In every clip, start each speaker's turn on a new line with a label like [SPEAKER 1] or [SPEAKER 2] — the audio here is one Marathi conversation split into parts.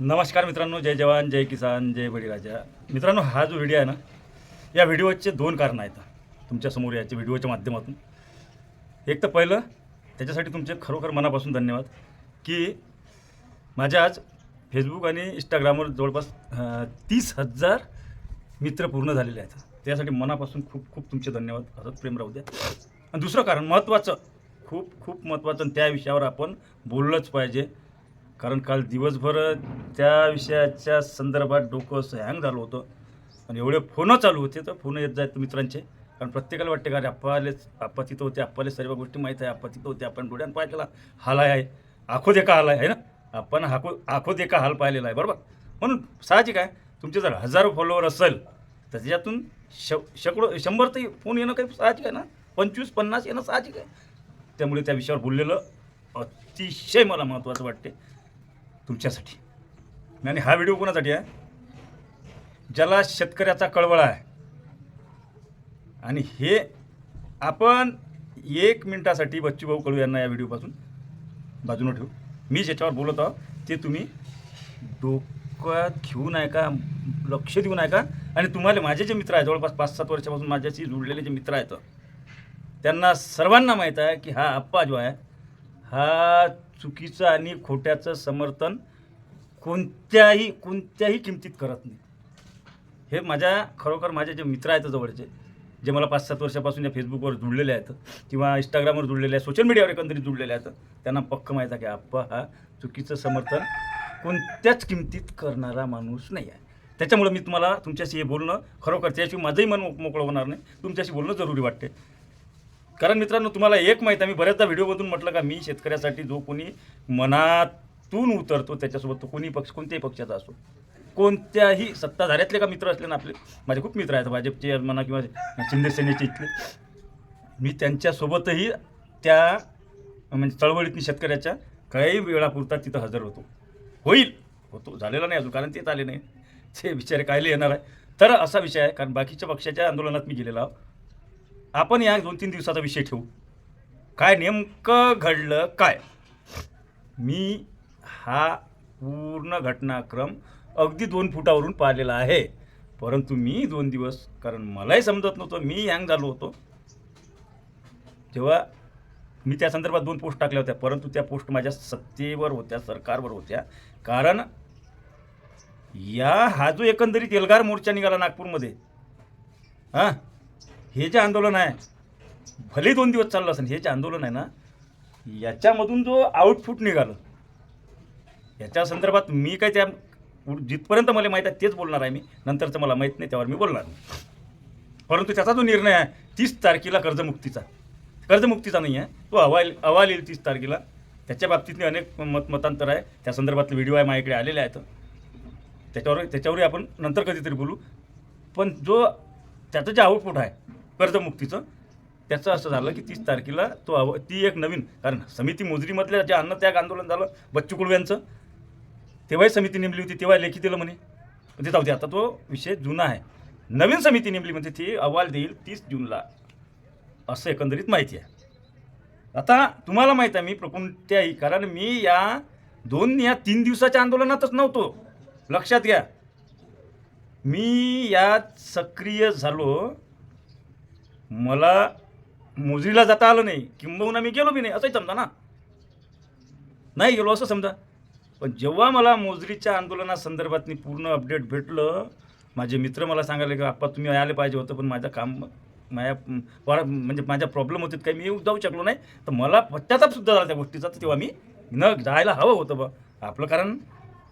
[SPEAKER 1] नमस्कार मित्रांनो जय जवान जय किसान जय बळीराजा. मित्रांनो हा जो व्हिडिओ आहे ना या व्हिडिओचे दोन कारणं आहेत. तुमच्यासमोर याच्या व्हिडिओच्या माध्यमातून. एक तर पहिलं त्याच्यासाठी तुमचे खरोखर मनापासून धन्यवाद की माझ्या आज फेसबुक आणि इंस्टाग्रामवर जवळपास तीस हजार मित्र पूर्ण झालेले आहेत. त्यासाठी मनापासून खूप खूप तुमचे धन्यवाद. असंच प्रेम राहू द्या. आणि दुसरं कारण महत्त्वाचं खूप खूप महत्त्वाचं आणि त्या विषयावर आपण बोललंच पाहिजे. कारण काल दिवसभर त्या विषयाच्या संदर्भात डोकं असं हँग झालं होतं. आणि एवढे फोनं चालू होते तर फोनं येत जायत मित्रांचे. कारण प्रत्येकाला वाटते का अरे आप्पाले आप्पा तिथं होते आप्पाले सर्व गोष्टी माहीत आहे आप्पा तिथं होते आपण डोळ्यानं पाहिलेला हाल आहे आखो देखा हाल आहे ना? आपण हाको आखो देखा हाल पाहिलेला आहे बरोबर? म्हणून साहजिक आहे तुमचे जर हजारो फॉलोवर असेल तर त्याच्यातून श शेकडो शंभर तरी फोन येणं काही साहजिक आहे ना? पंचवीस पन्नास येणं साहजिक आहे. त्यामुळे त्या विषयावर बोललेलं अतिशय मला महत्त्वाचं वाटते तुमच्यासाठी. आणि हा व्हिडिओ कोणासाठी आहे? ज्याला शेतकऱ्याचा कळवळा आहे. आणि हे आपण एक मिनिटासाठी बच्चूभाऊ कळू यांना या व्हिडिओपासून बाजूनं ठेवू. मी ज्याच्यावर बोलत आहो ते तुम्ही डोक्यात घेऊन आहे का? लक्ष देऊन आहे का? आणि तुम्हाला माझे जे मित्र आहेत जवळपास पाच सात वर्षापासून माझ्याशी जुळलेले जे मित्र आहेत त्यांना सर्वांना माहीत आहे की हा आप्पा जो आहे हा चुकीचं आणि खोट्याचं समर्थन कोणत्याही कोणत्याही किमतीत करत नाही. हे माझ्या खरोखर माझे जे मित्र आहेत जवळचे जे मला पाच सात वर्षापासून या फेसबुकवर जुळलेले आहेत किंवा इंस्टाग्रामवर जुळलेले आहेत सोशल मीडियावर एकंदरीत जुळलेले आहेत त्यांना पक्क माहीत आहे की आप्पा हा चुकीचं समर्थन कोणत्याच किमतीत करणारा माणूस नाही आहे. त्याच्यामुळं मी तुम्हाला तुमच्याशी हे बोलणं खरोखर त्याशिवाय माझंही मन मोकळं होणार नाही. तुमच्याशी बोलणं जरुरी वाटते. कारण मित्रांनो तुम्हाला एक माहीत आहे मी बऱ्याचदा व्हिडिओमधून म्हटलं का मी शेतकऱ्यासाठी जो कोणी मनातून उतरतो त्याच्यासोबत तो कोणी पक्ष कोणत्याही पक्षाचा असो. कोणत्याही सत्ताधाऱ्यातले का मित्र असले ना आपले माझे खूप मित्र आहेत भाजपचे म्हणा किंवा शिंदे सेनेचे इथले. मी त्यांच्यासोबतही त्या म्हणजे चळवळीतनी शेतकऱ्याच्या काही वेळापुरता तिथं हजर होतो. होईल होतो झालेला नाही अजून कारण तेच आले नाही. ते बिचारे कायले येणार आहे. तर असा विषय आहे कारण बाकीच्या पक्षाच्या आंदोलनात मी गेलेला आहो. आपण या दोन तीन दिवसाचा विषय ठेवू. काय नेमकं घडलं काय? मी हा पूर्ण घटनाक्रम अगदी दोन फुटावरून पाहिलेला आहे. परंतु मी दोन दिवस कारण मलाही समजत नव्हतं मी हँग झालो होतो. तेव्हा मी त्या संदर्भात दोन पोस्ट टाकल्या होत्या परंतु त्या पोस्ट माझ्या सत्तेवर होत्या सरकारवर होत्या. कारण या हा जो एकंदरीत एल्गार मोर्चा निघाला नागपूरमध्ये हां हे जे आंदोलन आहे भले दोन दिवस चाललं असेल हे जे आंदोलन आहे ना याच्यामधून जो आउटपुट निघालं याच्या संदर्भात मी काय त्या जिथपर्यंत मला माहीत आहे तेच बोलणार आहे मी. नंतरचं मला माहीत नाही त्यावर मी बोलणार नाही. परंतु त्याचा जो निर्णय आहे तीस तारखेला कर्जमुक्तीचा. कर्जमुक्तीचा नाही आहे तो अहवाल अहवाल येईल तीस तारखेला. त्याच्या बाबतीतले अनेक मत मतांतर आहे. त्या संदर्भातले व्हिडिओ आहे माझ्याकडे आलेले आहेत. त्याच्यावर त्याच्यावरही आपण नंतर कधीतरी बोलू. पण जो त्याचं जे आउटपुट आहे कर्जमुक्तीचं. त्याचं असं झालं की तीस तारखेला तो अव ती एक नवीन कारण समिती मोजरीमधल्या जे अन्नत्याग आंदोलन झालं बच्चू कडू यांचं तेव्हाही समिती नेमली होती तेव्हा लेखी दिलं म्हणे. म्हणजे जाऊ दे आता तो विषय जुना आहे. नवीन समिती नेमली म्हणजे ती अहवाल देईल तीस जूनला. असं एकंदरीत माहिती आहे. आता तुम्हाला माहीत आहे मी प्र- कोणत्याही कारण मी या दोन या तीन दिवसाच्या आंदोलनातच नव्हतो. लक्षात घ्या. मी यात सक्रिय झालो. मला मोजरीला जाता आलं नाही किंबहुना मी गेलो बी नाही असंही समजा ना. नाही गेलो असं समजा. पण जेव्हा मला मोजरीच्या आंदोलनासंदर्भातनी पूर्ण अपडेट भेटलं माझे मित्र मला सांगायला की आप्पा तुम्ही आले पाहिजे होतं पण माझं काम माझ्या वारा म्हणजे माझ्या प्रॉब्लेम होते काही मी जाऊ शकलो नाही. तर मला पश्चातापसुद्धा झाला त्या गोष्टीचा तर तेव्हा मी न जायला हवं होतं बा. आपलं कारण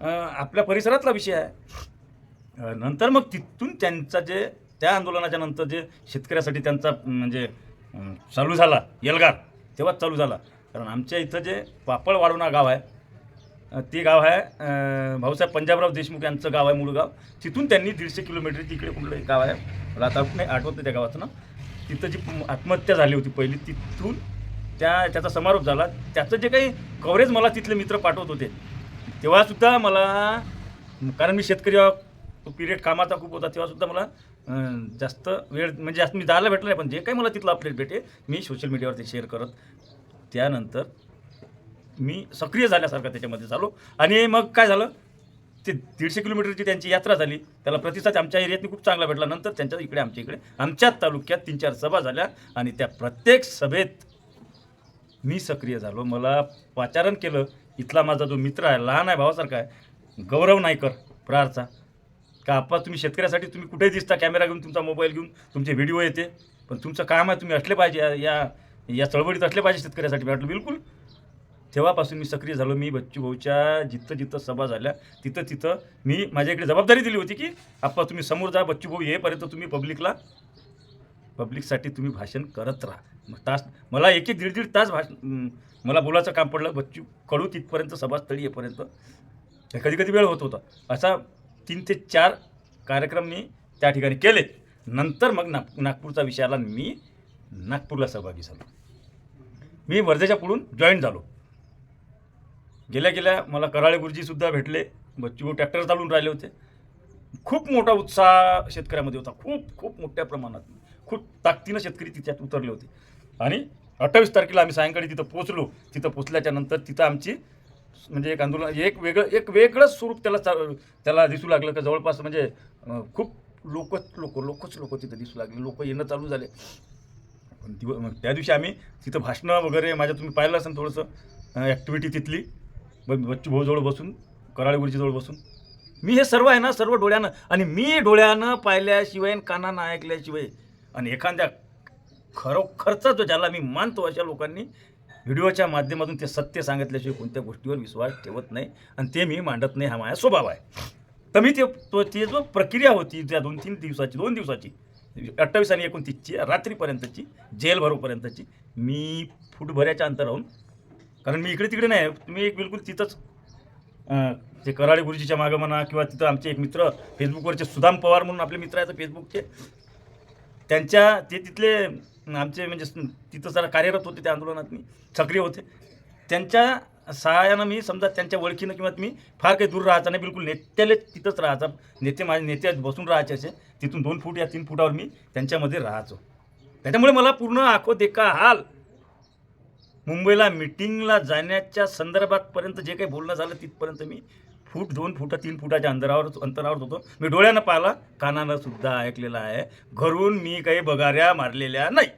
[SPEAKER 1] आपल्या परिसरातला विषय आहे. नंतर मग तिथून त्यांचा जे त्या आंदोलनाच्या नंतर जे शेतकऱ्यासाठी त्यांचा म्हणजे चालू झाला एल्गार तेव्हाच चालू झाला. कारण आमच्या इथं जे पापड वाढवणा गाव आहे ते गाव आहे भाऊसाहेब पंजाबराव देशमुख यांचं गाव आहे मूळ गाव. तिथून त्यांनी दीडशे किलोमीटर तिकडे कुठलं एक गाव आहे मला आता नाही आठवत नाही त्या गावाचं ना तिथं जी आत्महत्या झाली होती पहिली तिथून त्या त्याचा समारोप झाला. त्याचं जे काही कव्हरेज मला तिथले मित्र पाठवत होते तेव्हासुद्धा मला कारण मी शेतकरी तो पिरियड कामाचा खूप होता तेव्हासुद्धा मला जास्त वेळ म्हणजे जास्त मी जायला भेटलं नाही पण जे काही मला तिथलं अपडेट भेटे मी सोशल मीडियावरती शेअर करत त्यानंतर मी सक्रिय झाल्यासारखं त्याच्यामध्ये झालो. आणि मग काय झालं? ते दीडशे किलोमीटरची त्यांची यात्रा झाली. त्याला प्रतिसाद आमच्या एरियातनी खूप चांगला भेटला. नंतर त्यांच्या इकडे आमच्या इकडे आमच्याच तालुक्यात तीन चार सभा झाल्या. आणि त्या प्रत्येक सभेत मी सक्रिय झालो. मला पाचारण केलं. इथला माझा जो मित्र आहे लहान आहे भावासारखा आहे गौरव नायकर प्रहारचा का आप्पा तुम्ही शेतकऱ्यासाठी तुम्ही कुठेही दिसता कॅमेरा घेऊन तुमचा मोबाईल घेऊन तुमचे व्हिडिओ येते. पण तुमचं काम आहे तुम्ही असले पाहिजे या- या या चळवळीत असले पाहिजे शेतकऱ्यासाठी. वाटलं बिलकुल तेव्हापासून मी सक्रिय झालो. मी बच्चू भाऊच्या जिथं जिथं सभा झाल्या तिथं तिथं मी माझ्या इकडे जबाबदारी दिली होती की आप्पा तुम्ही समोर जा बच्चू भाऊ येईपर्यंत तुम्ही पब्लिकला पब्लिकसाठी तुम्ही भाषण करत राहा. मग तास मला एक एक दीड दीड तास भाषण मला बोलायचं काम पडलं. बच्चू कडू तिथपर्यंत सभास्थळी येईपर्यंत. कधी कधी वेळ होत होता. असा तीन ते चार कार्यक्रम मी त्या ठिकाणी केले. नंतर मग नाग नागपूरचा विषय आला मी नागपूरला सहभागी झालो. मी वर्धेच्या पुढून जॉईन झालो. गेल्या गेल्या मला कराळे गुरुजीसुद्धा भेटले. बच्चू ट्रॅक्टर चालून राहिले होते. खूप मोठा उत्साह शेतकऱ्यामध्ये होता. खूप खूप मोठ्या प्रमाणात. खूप ताकदीनं शेतकरी तिच्यात उतरले होते. आणि अठ्ठावीस तारखेला आम्ही सायंकाळी तिथं पोचलो तिथं पोचल्याच्या नंतर तिथं आमची म्हणजे एक आंदोलन एक वेगळं एक वेगळंच स्वरूप त्याला चा त्याला दिसू लागलं का जवळपास म्हणजे खूप लोकच लोक लोकच लोक तिथं दिसू लागले. लोक येणं चालू झाले. पण दिव त्या दिवशी आम्ही तिथं भाषणं वगैरे माझ्या तुम्ही पाहिलं असेल थोडंसं ॲक्टिव्हिटी तिथली. बच्चू भाऊजवळ बसून कराळे बसून. मी हे सर्व आहे ना सर्व डोळ्यानं आणि मी डोळ्यानं पाहिल्याशिवाय आणि कानानं ऐकल्याशिवाय आणि एखाद्या खरोखरचा जो ज्याला मी मानतो अशा लोकांनी व्हिडिओच्या माध्यमातून ते सत्य सांगितल्याशिवाय कोणत्या गोष्टीवर विश्वास ठेवत नाही आणि ते मी मांडत नाही हा माझा स्वभाव आहे. तर मी ते तो ती जो प्रक्रिया होती त्या दोन तीन दिवसाची दोन दिवसाची अठ्ठावीस आणि एकोणतीसची रात्रीपर्यंतची जेल भरोपर्यंतची मी फूटभऱ्याच्या अंतराहून कारण मी इकडे तिकडे नाही तुम्ही एक बिलकुल तिथंच ते कराळे गुरुजीच्या मागं म्हणा किंवा तिथं आमचे एक मित्र फेसबुकवरचे सुदाम पवार म्हणून आपले मित्र आहेत फेसबुकचे. त्यांच्या ते तिथले आमचे म्हणजे तिथं जरा कार्यरत होते त्या आंदोलनात मी सक्रिय होते. त्यांच्या सहाय्यानं मी समजा त्यांच्या ओळखीनं किंवा मी फार काही दूर राहायचा नाही बिलकुल नेत्याले तिथंच राहायचा. नेते माझे नेते बसून राहायचे असे. तिथून दोन फूट या तीन फुटावर मी त्यांच्यामध्ये राहायचो. त्याच्यामुळे मला पूर्ण आखो देखा हाल? मुंबईला मिटिंगला जाण्याच्या संदर्भातपर्यंत जे काही बोलणं झालं तिथपर्यंत मी फूट दोन फुट तीन फुटाच्या अंतरावर अंतरावर होतो. मी डोळ्यानं पाहिला कानानं सुद्धा ऐकलेला आहे. घरून मी काही बगाऱ्या मारलेल्या नाही.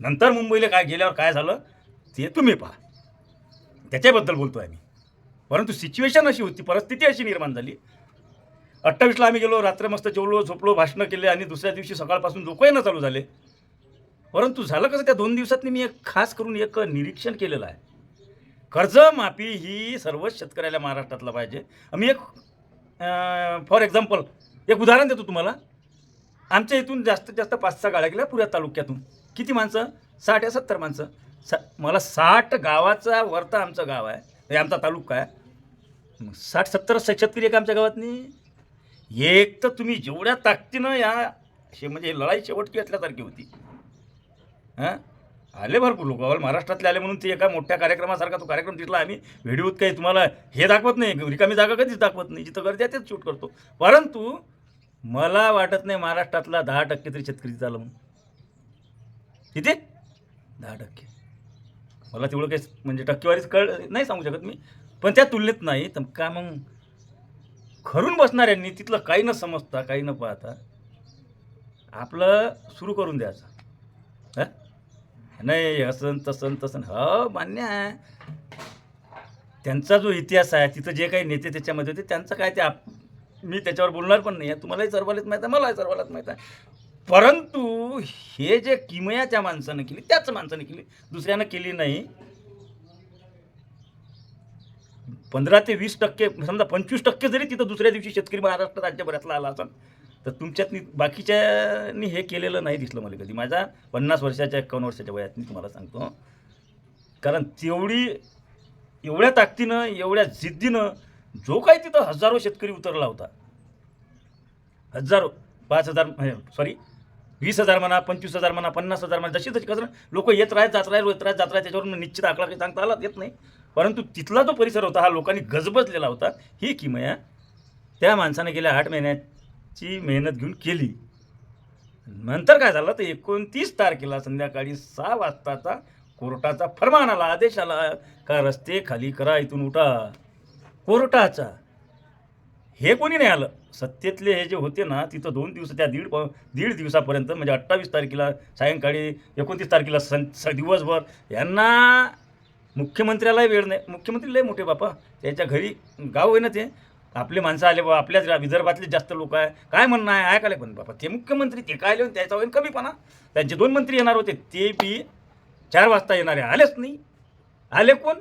[SPEAKER 1] नंतर मुंबईला काय गेल्यावर काय झालं ते तुम्ही पहा. त्याच्याबद्दल बोलतो आहे मी परंतु सिच्युएशन अशी होती परिस्थिती अशी निर्माण झाली. अठ्ठावीसला आम्ही गेलो रात्र मस्त जेवलो झोपलो भाषणं केले आणि दुसऱ्या दिवशी सकाळपासून लोक येणं चालू झाले. परंतु झालं कसं त्या दोन दिवसात मी एक खास करून एक निरीक्षण केलेलं आहे. कर्जमाफी ही सर्वच शेतकऱ्याला महाराष्ट्रातला पाहिजे. मी एक फॉर एक्झाम्पल एक उदाहरण देतो तुम्हाला. आमच्या इथून जास्तीत जास्त पाच सहा गाड्या गेल्या पुऱ्या तालुक्यातून. किती माणसं? साठ या सत्तर माणसं. सा मला साठ गावाचा वरता आमचं गाव आहे. हे आमचा तालुका आहे. मग साठ सत्तर शेतकरी एक आमच्या गावातनी? एक तर तुम्ही जेवढ्या ताकदीनं या शे म्हणजे लढाई शेवटची असल्यासारखी होती. हां? आले भरपूर लोक. महाराष्ट्रातले आले म्हणून ते एका मोठ्या कार्यक्रमासारखा तो कार्यक्रम तिथला आम्ही व्हिडिओत काही तुम्हाला हे दाखवत नाही रिकामी जागा कधीच दाखवत नाही. जिथं गर्दी तेच शूट करतो. परंतु मला वाटत नाही महाराष्ट्रातला दहा टक्के तरी शेतकरी झालं म्हणून. किती? दहा टक्के. मला तेवढं काही म्हणजे टक्केवारीच कळ नाही सांगू शकत मी. पण त्या तुलनेत नाही तर का मग खरून बसणाऱ्यांनी तिथलं काही न समजता काही न पाहता आपलं सुरू करून द्यायचं. नाही असं तसं तसं हो मान्य आहे. त्यांचा जो इतिहास आहे तिथं जे काही नेते त्याच्यामध्ये होते त्यांचं काय ते आप मी त्याच्यावर बोलणार पण नाही. आहे तुम्हालाही सर्वालाच माहीत आहे मलाही सर्वालाच माहीत आहे. परंतु हे जे किमया त्या माणसानं केली त्याच माणसानं केली दुसऱ्यानं केली नाही. पंधरा ते वीस टक्के समजा पंचवीस टक्के जरी तिथं दुसऱ्या दिवशी शेतकरी महाराष्ट्र राज्यभरातला आला असेल तर तुमच्यातनी बाकीच्यानी हे केलेलं नाही दिसलं मला कधी. माझ्या पन्नास वर्षाच्या एकावन्न वर्षाच्या वयात मी तुम्हाला सांगतो. कारण तेवढी एवढ्या ताकदीनं एवढ्या जिद्दीनं जो काही तिथं हजारो शेतकरी उतरला होता. हजारो पाच हजार सॉरी वीस हजार म्हणा पंचवीस हजार म्हणा पन्नास हजार म्हणा जशी तशी कसं लोक येत राहत जात राहील येत राहत जात राहत त्याच्यावरून निश्चित आकडा काही सांगता आला येत नाही. परंतु तिथला जो परिसर होता हा लोकांनी गजबजलेला होता ही किमया त्या माणसाने गेल्या आठ महिन्यात ची मेहनत घेऊन केली. नंतर काय झालं? तर एकोणतीस तारखेला संध्याकाळी सहा वाजताचा कोर्टाचा फरमान आला आदेश आला का रस्ते खाली करा इथून उठा. कोर्टाचा. हे कोणी नाही आलं. सत्तेतले हे जे होते ना तिथं दोन दिवस त्या दीड दीड दिवसापर्यंत म्हणजे अठ्ठावीस तारखेला सायंकाळी एकोणतीस तारखेला सं स दिवसभर यांना मुख्यमंत्र्यालाही वेळ नाही. मुख्यमंत्री लय मोठे बापा. त्याच्या घरी गाव आहे ना ते. आपले माणसं आले बा आपल्याच विदर्भातले जास्त लोक आहे. काय म्हणणं आहे? ऐकायला पण बाबा ते मुख्यमंत्री ते काय लिहून त्याचा होईल कमीपणा. त्यांचे दोन मंत्री येणार होते. ते बी चार वाजता येणारे. आलेच नाही. आले कोण?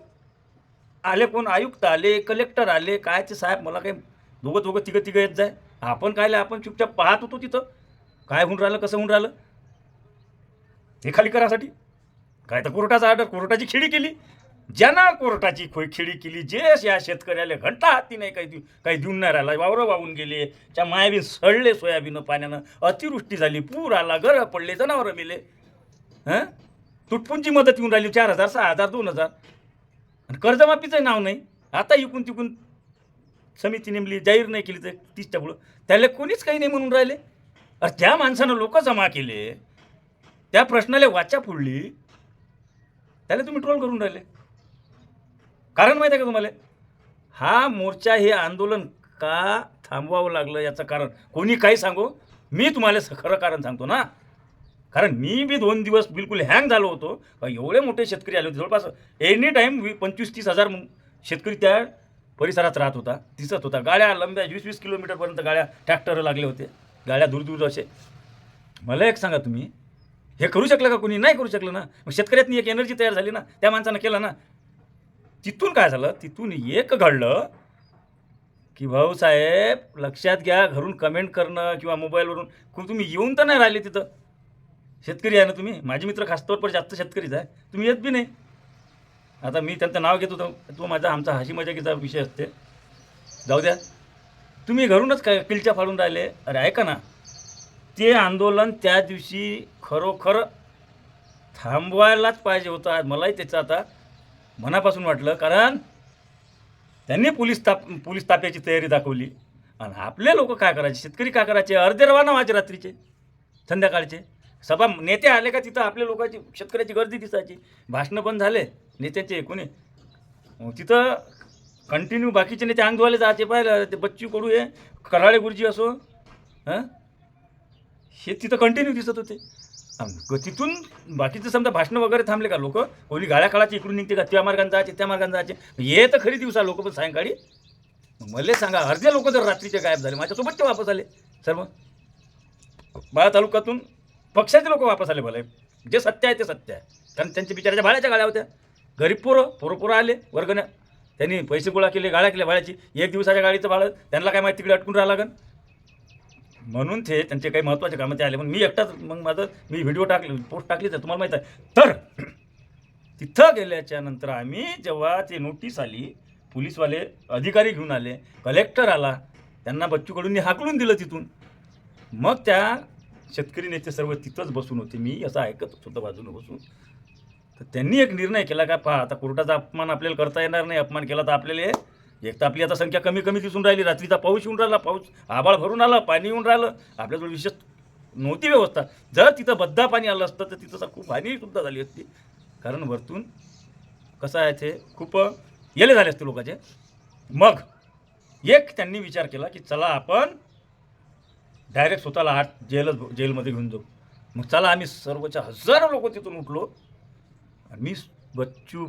[SPEAKER 1] आले कोण? आयुक्त आले कलेक्टर आले काय ते साहेब मला काही दोघं दोघं तिघं तिघं येत जाय. आपण कायले आपण चुपचाप पाहत होतो तिथं. काय होऊन राहिलं? कसं होऊन राहिलं? ते खाली करासाठी. काय तर कोर्टाचा ऑर्डर कोर्टाची खिडी केली. ज्यांना कोर्टाची खोय केली जे या शेतकऱ्याला घंटा हाती नाही काही देऊ काही देऊन नाही राहिला वावरं वाहून गेले त्या मायाबीन सडले सोयाबीन पाण्यानं अतिवृष्टी झाली पूर आला घरं पडले जनावरं मेले. हां? तुटपुंची मदत येऊन राहिली चार हजार सहा हजार दोन हजार. आणि कर्जमाफीचं नाव नाही. आता इकून तिकून समिती नेमली जाहीर नाही केली तर तीसच्या पुढं. त्याला कोणीच काही नाही म्हणून राहिले. अरे त्या माणसानं लोक जमा केले. त्या प्रश्नाला वाचा फोडली. त्याला तुम्ही ट्रोल करून राहिले. कारण माहिती आहे का तुम्हाला? हा मोर्चा हे आंदोलन का थांबवावं लागलं याचं कारण? कोणी काही सांगू? मी तुम्हाला स- खरं कारण सांगतो ना. कारण मी बी दोन दिवस बिलकुल हँग झालो होतो. का एवढे मोठे शेतकरी आले होते. जवळपास एनी टाईम वी पंचवीस तीस हजार शेतकरी त्या परिसरात राहत होता दिसत होता. गाड्या लंब्या वीस वीस किलोमीटरपर्यंत गाड्या ट्रॅक्टर लागले होते. गाड्या दूर दूर असे. मला एक सांगा तुम्ही. हे करू शकलं का कोणी? नाही करू शकलं ना. मग शेतकऱ्यातनी एक एनर्जी तयार झाली ना. त्या माणसानं केलं ना. तिथून काय झालं? तिथून एक घडलं की भाऊसाहेब लक्षात घ्या घरून कमेंट करणं किंवा मोबाईलवरून कोण तुम्ही येऊन तर नाही राहिले तिथं. शेतकरी आहे ना तुम्ही? माझे मित्र खास तौर पर जास्त शेतकरीच आहे. तुम्ही येत बी नाही. आता मी त्यांचं नाव घेतो तर तो माझा आमचा हशी मजाकीचा विषय असते. जाऊ द्या. तुम्ही घरूनच काय किलच्या फाडून राहिले? अरे ऐका ना. ते आंदोलन त्या दिवशी खरोखर थांबवायलाच पाहिजे होतं. आज मलाही त्याचं आता मनापासून वाटलं कारण त्यांनी पोलीस ताप पोलीस ताप्याची तयारी दाखवली. आणि आपले लोक काय करायचे? शेतकरी काय करायचे? अर्धे रवाना व्हायचे रात्रीचे संध्याकाळचे. सभा नेते आले का तिथं आपल्या लोकांची शेतकऱ्याची गर्दी दिसायची. भाषणं पण झाले नेत्याचे कोणी? तिथं कंटिन्यू बाकीचे नेते अंग धुवायला जायचे पाहिलं ते बच्चू कडू आहे कराळे गुरुजी असो हां? हे तिथं कंटिन्यू दिसत होते. अन ग- तिथून बाकीचं समजा भाषणं वगैरे थांबले का लोक? कोणी गाड्या काळाची इकडून निघते का? त्या मार्गाने जायचे त्या मार्गाने जायचे. ये तर खरी दिवसा लोक पण सायंकाळी. मला सांगा अर्धे लोक जर रात्रीचे गायब झाले माझ्यासोबत ते वापस आले. सर्व. बाळा तालुक्यातून पक्षाचे लोक वापस आले भले जे सत्य आहे ते सत्य आहे. कारण त्यांच्या बिचाराच्या भाड्याच्या गाड्या होत्या. गरीब पोरं पोरं पोरं आले वर्गण्या. त्यांनी पैसे गोळा केले गाड्या केल्या. भाड्याची एक दिवसाच्या गाडीचं भाडं त्यांना काय माहिती तिकडे अटकून राहा लागन? म्हणून ते त्यांचे काही महत्त्वाचे कामं ते आले. पण मी एकटाच मग माझं मी व्हिडिओ टाकले पोस्ट टाकली तर तुम्हाला माहीत आहे. तर तिथं गेल्याच्यानंतर आम्ही जेव्हा ते नोटीस आली पोलीसवाले अधिकारी घेऊन आले कलेक्टर आला त्यांना बच्चूकडून हाकलून दिलं तिथून. मग त्या शेतकरी नेते सर्व तिथंच बसून होते. मी असं ऐकत होतं बाजूनं बसून. तर त्यांनी एक निर्णय केला का पहा आता कोर्टाचा अपमान आपल्याला करता येणार नाही अपमान केला तर आपल्याला एक तर आपली आता संख्या कमी कमी दिसून राहिली रात्रीचा पाऊस येऊन राहिला पाऊस आबाळ भरून आला पाणी येऊन राहिलं आपल्याजवळ विशेष नव्हती व्यवस्था. जर तिथं बद्दा पाणी आलं असतं तर तिथं खूप हानीसुद्धा झाली असती. कारण वरतून कसं आहे ते खूप येले झाले असते लोकांचे. मग एक त्यांनी विचार केला की चला आपण डायरेक्ट स्वतःला आठ जेलच जेलमध्ये घेऊन जाऊ. मग चला आम्ही सर्वच्या हजारो लोक तिथून उठलो. आणि मी बच्चू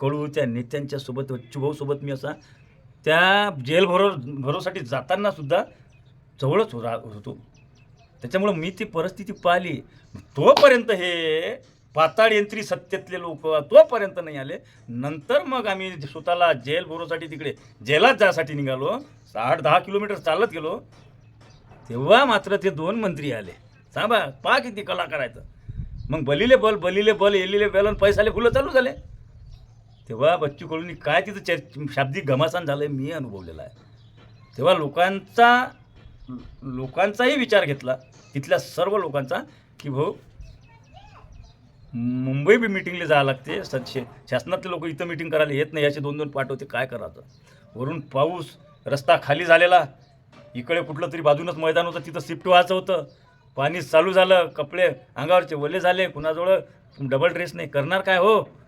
[SPEAKER 1] कडू त्या नेत्यांच्या सोबत बच्चू भाऊसोबत मी असा त्या जेल भरो भरोसाठी जाताना सुद्धा जवळच रा होतो. त्याच्यामुळं मी ती परिस्थिती पाहिली. तोपर्यंत हे पाताळ यंत्री सत्तेतले लोक तोपर्यंत नाही आले. नंतर मग आम्ही स्वतःला जेल भरोसाठी तिकडे जेलात जायसाठी निघालो. आठ दहा किलोमीटर चालत गेलो. तेव्हा मात्र ते दोन मंत्री आले. सांगा पहा किती कला करायचं मग बलिले बल बलिले बल येलिले बल आणि पैसाले फुलं चालू झाले. तेव्हा बच्चू कडून काय तिथं चर शाब्दिक घमासान झालं आहे मी अनुभवलेला आहे. तेव्हा लोकांचा लोकांचाही विचार घेतला तिथल्या सर्व लोकांचा की भाऊ मुंबई बी मिटिंगला जावं लागते. स- शे- शासनातले लोक इथं मिटिंग करायला येत नाही याचे दोन दोन पाठ होते. काय करायचं? वरून पाऊस रस्ता खाली झालेला. इकडे कुठलं तरी बाजूनच मैदान होतं तिथं शिफ्ट व्हायचं होतं. पाणी चालू झालं कपडे अंगावरचे ओले झाले कुणाजवळ डबल ड्रेस नाही. करणार काय हो?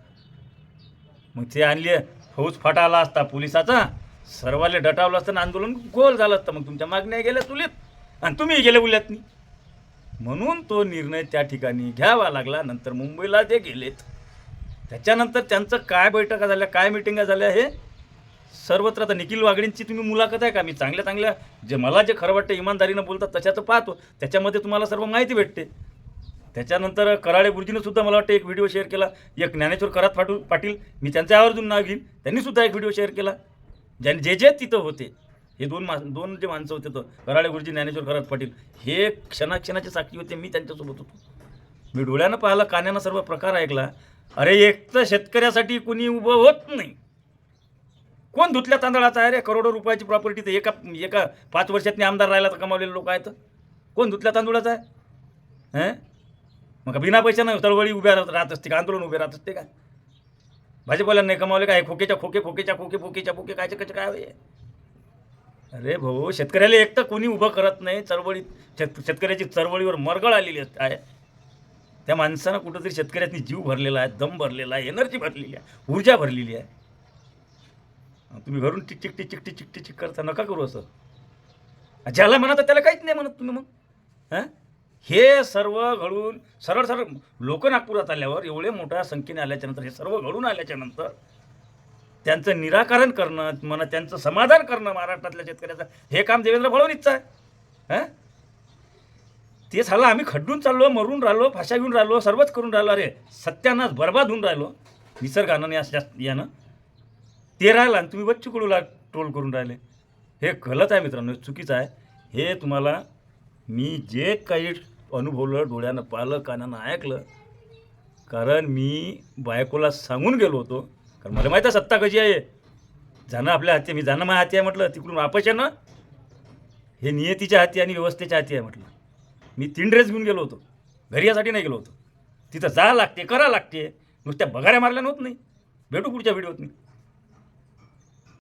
[SPEAKER 1] मग ते आणले फौज फाटा आला असता पोलिसाचा. सर्वाले डटावलं असतं आंदोलन गोल झालं असतं. मग तुमच्या मागण्या गेल्या तुलेत आणि तुम्ही गेले उल्यातनी म्हणून तो निर्णय त्या ठिकाणी घ्यावा लागला. नंतर मुंबईला ते गेलेत. त्याच्यानंतर त्यांचं काय बैठका झाल्या काय मिटिंगा झाल्या हे? सर्वत्र आता निखिल वागणींची तुम्ही मुलाखत आहे का? मी चांगल्या चांगल्या जे मला जे खरं वाटतं इमानदारीनं बोलतात तशाचं पाहतो. त्याच्यामध्ये तुम्हाला सर्व माहिती भेटते. त्याच्यानंतर कराळे गुरुजीनं सुद्धा मला वाटतं एक व्हिडिओ शेअर केला. एक ज्ञानेश्वर करात फाटू पाटील मी त्यांच्या आवर्जून नाव घेईन. त्यांनी सुद्धा एक व्हिडिओ शेअर केला. ज्या जे जे तिथं होते हे दोन मा दोन जे माणसं होते तर कराळे गुरुजी ज्ञानेश्वर करात पाटील हे क्षणाक्षणाचे साक्षी होते मी त्यांच्यासोबत होतो. मी डोळ्यानं पाहिला कान्यानं सर्व प्रकार ऐकला. अरे एक तर शेतकऱ्यासाठी कुणी उभं होत नाही. कोण धुतल्या तांदळाचा आहे रे? करोडो रुपयाची प्रॉपर्टी तर एका एका पाच वर्षातनी आमदार राहिला तर कमावलेले लोक आहेत. कोण धुतल्या तांदूळाचा आहे? हं? मग का बिना पैशानं चळवळी उभ्या राहत राहत असते का? आंदोलन उभे राहत असते का? भाजपवाल्यांनी नाही कमावले काय? खोकेच्या खोके खोकेच्या खोके खोकेच्या खोके कायचे कचे काय होय? अरे भाऊ शेतकऱ्याला एक तर कोणी उभं करत नाही चळवळीत शेत शेतकऱ्याची चळवळीवर मरगळ आलेली आहे. त्या माणसानं कुठंतरी शेतकऱ्यांनी जीव भरलेला आहे दम भरलेला आहे एनर्जी भरलेली आहे ऊर्जा भरलेली आहे. तुम्ही घरून टिकटिक टिचिक टिचिक टिचिक करता नका करू असं. ज्याला म्हणत त्याला काहीच नाही म्हणत तुम्ही मग हां? हे सर्व घडून सरळ सरळ लोक नागपुरात आल्यावर एवढे मोठ्या संख्येने आल्याच्यानंतर हे सर्व घडून आल्याच्यानंतर त्यांचं निराकरण करणं म्हणा त्यांचं समाधान करणं महाराष्ट्रातल्या शेतकऱ्याचं हे काम देवेंद्र फडणवीसचं आहे. हां? ते झालं आम्ही खड्डून चाललो मरून राहिलो भाषा घेऊन राहिलो सर्वच करून राहिलो अरे सत्यानं बरबाद होऊन राहिलो. निसर्गानं या यानं. ते राहिला आणि तुम्ही बच्चू कुडूला ट्रोल करून राहिले. हे गलत आहे मित्रांनो चुकीचं आहे. हे तुम्हाला मी जे काही अनुभवलं डोळ्यानं पाहिलं कानानं ऐकलं. कारण मी बायकोला सांगून गेलो होतो कारण मला माहीत आहे सत्ता कशी आहे. जाणं आपल्या हाती मी जाणं माझ्या हाती आहे म्हटलं तिकडून वापस ना हे नियतीच्या हाती आणि व्यवस्थेच्या हाती आहे म्हटलं. मी तीन ड्रेस घेऊन गेलो होतो. घरी यासाठी नाही गेलो होतो. तिथं जा लागते करा लागते. नुसत्या बघाऱ्या मारल्या नव्हत नाही. भेटू पुढच्या व्हिडिओत मी